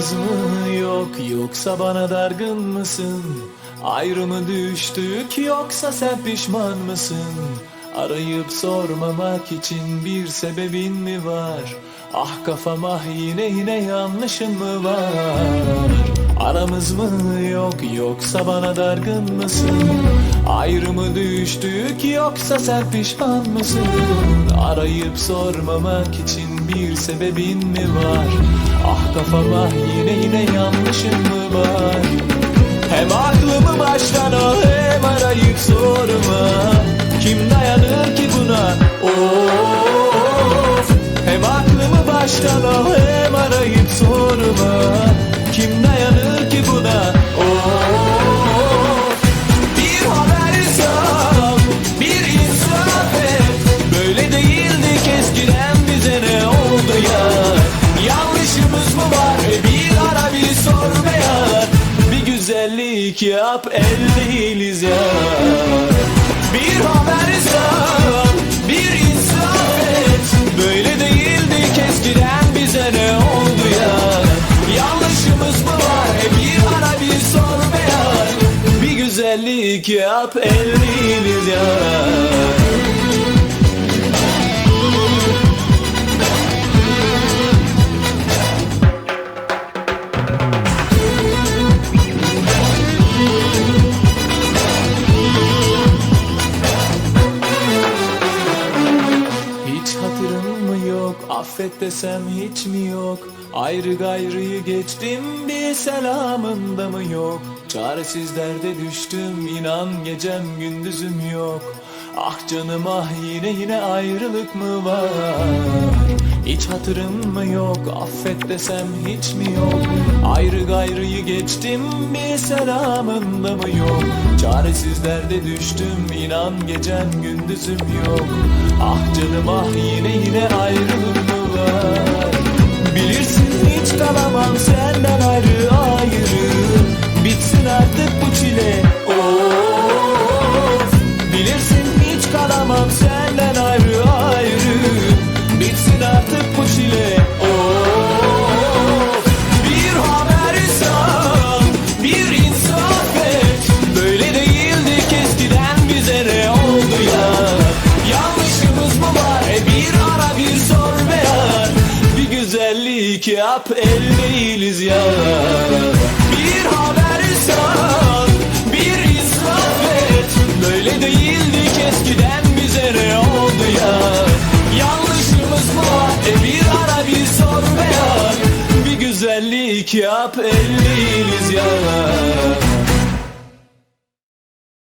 Aramız mı yok yoksa bana dargın mısın? Ayrı mı düştük yoksa sen pişman mısın? Arayıp sormamak için bir sebebin mi var? Ah kafam ah yine yine yanlışın mı var? Aramız mı yok yoksa bana dargın mısın? Ayrı mı düştük yoksa sen pişman mısın? Arayıp sormamak için bir sebebin mi var? Kafam ah yine yine yanlışın mı var? Hem aklımı baştan al hem arayıp sorma Kim dayanır ki buna? Of Hem aklımı baştan al hem arayıp sorma Kim dayanır güzellik yap el değiliz ya Bir haber sal Bir insaf et. Böyle değildik eskiden bize ne oldu ya? Yanlışımız mı var? Bir ara bir sor be ya Bir güzellik yap el değiliz ya yok affet desem hiç mi yok? Ayrı gayrıyı geçtim bir selamın da mı yok? Çaresiz derde düştüm inan gecem gündüzüm yok Ah canım ah yine yine ayrılık mı var? Hiç hatırın mı yok? Affet desem hiç mi yok? Ayrı gayrıyı geçtim bir selamın da mı yok? Çaresiz derde düştüm inan gecem gündüzüm yok. Ah canım ah yine yine ayrılık Bir güzellik yap el değiliz ya. Bir haber sal Bir insaf et. Böyle değildik eskiden bize ne oldu ya? Yanlışımız mı var E bir ara bir sor be ya Bir güzellik yap el değiliz ya